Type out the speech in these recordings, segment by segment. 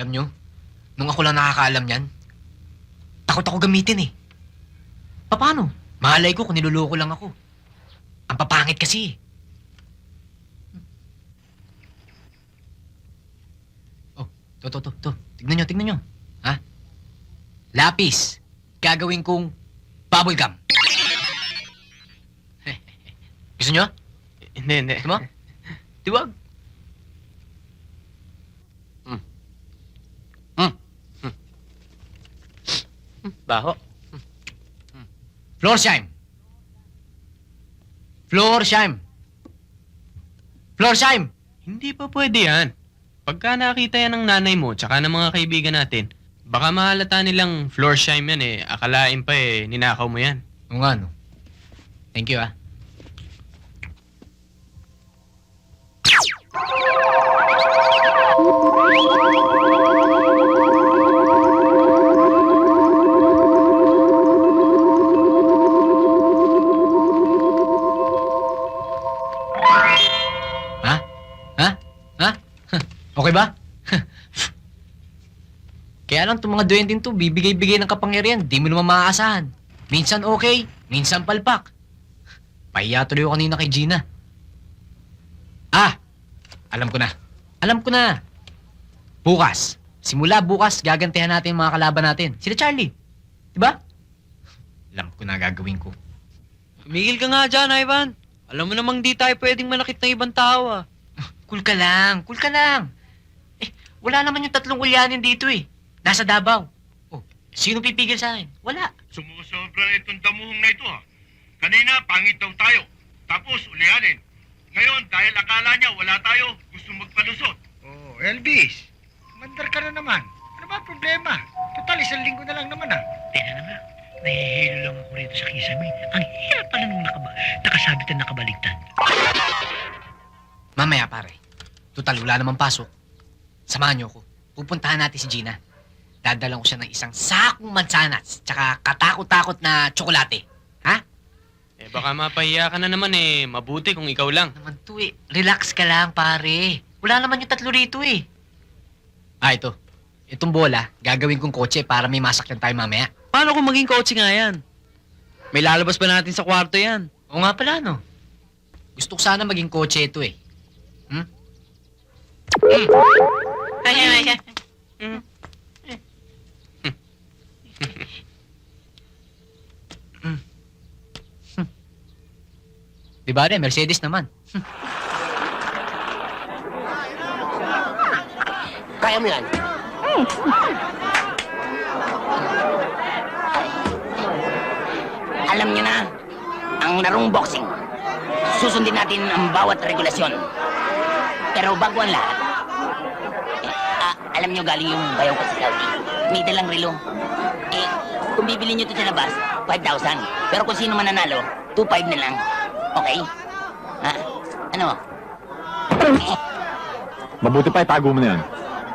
Alam nyo, nung ako lang nakakaalam yan, takot ako gamitin eh. Paano? Malay ko kung niloloko lang ako. Ang papangit kasi eh. Oh, to, to, to, to. Tignan nyo, tignan nyo. Ha? Lapis. Gagawin kong bubble gum. Gusto nyo? Hindi, hindi. Gusto mo? Tiwag. Baho. Florsheim. Florsheim. Florsheim. Hindi pa pwede yan. Pagka nakita yan ng nanay mo tsaka ng mga kaibigan natin, baka mahalata nilang floor shime yan eh. Akalain pa eh, ninakaw mo yan. Oo nga, no. Thank you, ah. Okay ba? Kaya lang itong mga duwending to, bibigay-bigay ng kapangyarihan, di mo naman maaasahan. Minsan okay, minsan palpak. Pahiya tuloy ako kanina kay Gina. Ah! Alam ko na. Alam ko na. Bukas. Simula bukas, gagantihan natin yung mga kalaban natin. Sila Charlie. Diba? Alam ko na gagawin ko. Tumigil ka nga dyan, Ivan. Alam mo namang di tayo pwedeng manakit ng ibang tao ah. Cool ka lang, cool ka lang. Eh, wala naman yung tatlong ulyanin dito eh. Nasa Davao. Oh, sino pipigil sa akin? Wala. Sumusobra na itong damuhong na ito ha. Kanina, pangit daw tayo. Tapos, ulianin. Ngayon, dahil akala niya wala tayo, gusto magpalusot. Oh, Elvis. Mandar ka na naman. Ano ba ang problema? Total, isang linggo na lang naman ah. Teka na nga, nahihilo lang ako rito sa kisame. Ang hirap pala nung nakaba nakasabit at nakabaligtad. Mamaya pare. Total, wala namang pasok. Samahan niyo ako. Pupuntahan natin si Gina. Dadalang ko siya ng isang sakong mansanas tsaka katakot-takot na tsokolate. Ha? Eh baka mapahiya ka na naman eh. Mabuti kung ikaw lang. Naman to eh. Relax ka lang, pare. Wala naman yung tatlo rito eh. Ah, ito. Itong bola, gagawin kong kotse para may masakyan tayo mamaya. Paano kung maging kotse nga yan? May lalabas pa natin sa kwarto yan. Oo nga pala, no? Gusto ko sana maging kotse ito eh. Hmm? Hmm. Ay, ay, ay. Hmm. Hmm. Hmm. Di ba rin, Mercedes naman. Kaya mo yan? Alam niyo na, ang larong boxing, susundin natin ang bawat regulasyon. Pero bago ang lahat, alam niyo galing yung bayaw ko sa Saudi. May dalang relo. Eh, kung bibili niyo ito sa labas, 5,000. Pero kung sino mananalo, 2,500 na lang. Okay? Ha? Ano? Mabuti pa itago mo na yan.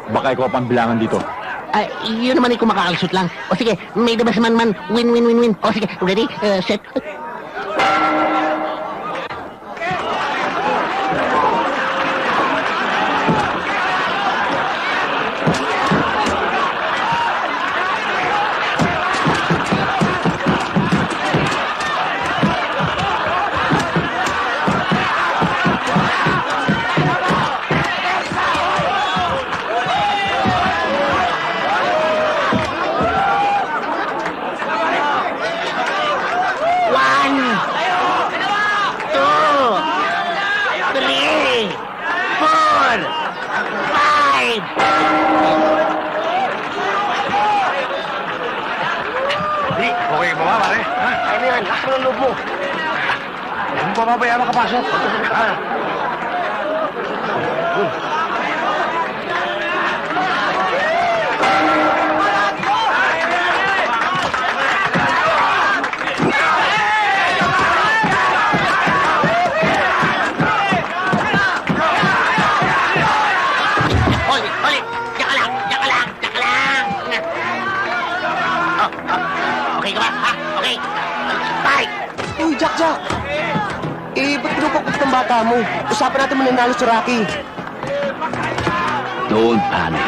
Baka ikaw pang bilangan dito. Ay, yun naman ay kumakaalsot lang. O sige, may dabas man man. Win, win, win, win. O sige, ready, uh, set. Three, four, five. Di, okay ka ba, pare? Ano yan? Lakas ng loob mo. Ano pa mabaya makapasok? Ha? Holy. Diyan ka lang, diyan ka lang, diyan ka lang. Oh, oh. Okay ka ba? Ha? Okay. Fight! Uy, Jack, Jack! Eh, ba't pinupagpag ng bata mo? Usapan natin mananalo si Rocky. Don't panic.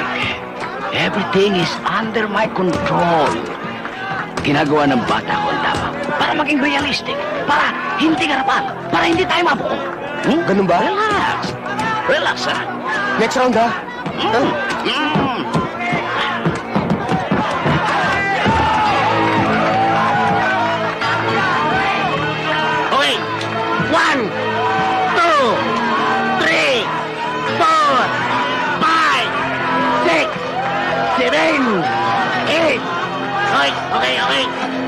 Everything is under my control. Ginagawa ng bata ko ang tama. Para maging realistic. Para hindi garapan. Para hindi tayo mabuko. Hmm? Ganun ba? Relax. Relax, ha? Next round ha? Okay. One, two, three, four, five, six, seven, eight. Okay, okay, okay.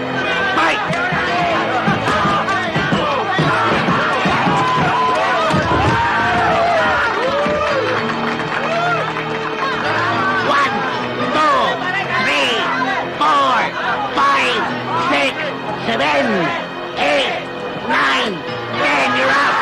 Seven, eight, nine, ten. You're up.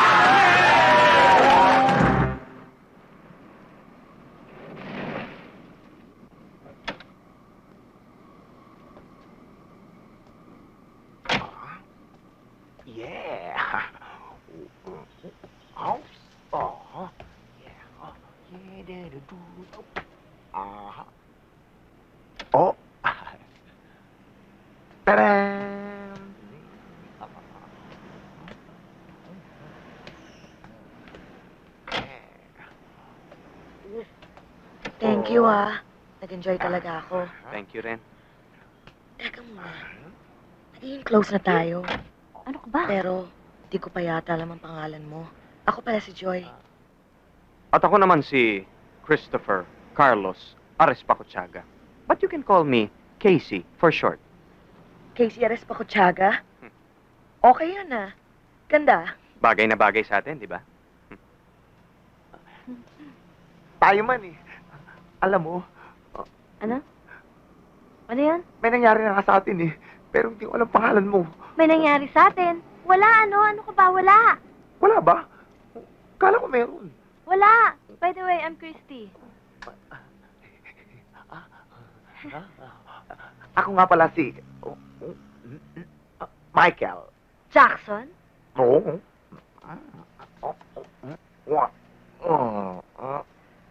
Yeah. Oh, oh, yeah. Yeah, da, Thank you, ah. Nag-enjoy talaga ako. Thank you rin. Teka muna. Naging close na tayo. Ano ka ba? Pero, di ko pa yata alam ang pangalan mo. Ako pala si Joy. At ako naman si Christopher Carlos Arespacochaga. But you can call me Casey for short. Casey Ares Pakuchaga? Okay yun, ah. Ganda. Bagay na bagay sa atin, di ba? Tayo man eh. Alam mo, Ano? Ano yan? may nangyari na nga sa atin eh. Pero hindi ko alam pangalan mo. May nangyari sa atin. Wala, ano? Ano ka ba? Wala. Wala ba? Kala ko meron. Wala. By the way, I'm Christy. Ako nga pala si... Michael. Jackson? Oo.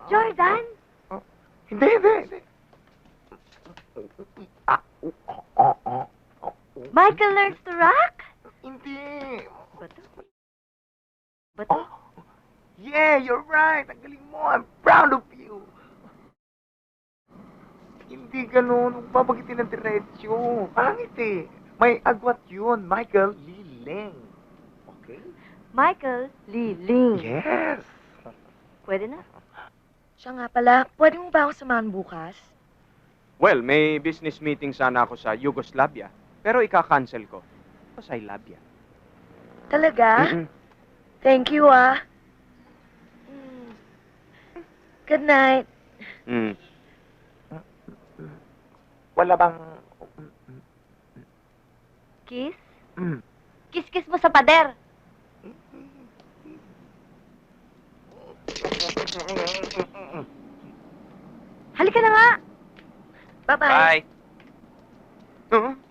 Jordan? Hindi, hindi. Ah, oh, oh, oh, oh, oh, Michael learns to rock? Hindi. Bato? Bato? Oh, yeah, you're right. Ang galing mo. I'm proud of you. Hindi ganun. Huwag babagitin ng diretsyo. Pangit eh. May agwat yun. Michael Liling. Okay? Michael Liling. Yes. Pwede na? Siya nga pala, pwede mo ba ako samahan bukas? Well, may business meeting sana ako sa Yugoslavia. Pero ika-cancel ko. Because I love ya. Talaga? Mm-mm. Thank you, ah. Mm. Good night. Mm. Wala bang... Kiss? Mm. Kiss-kiss mo sa pader. Halika na nga. Bye-bye. Bye. Huh?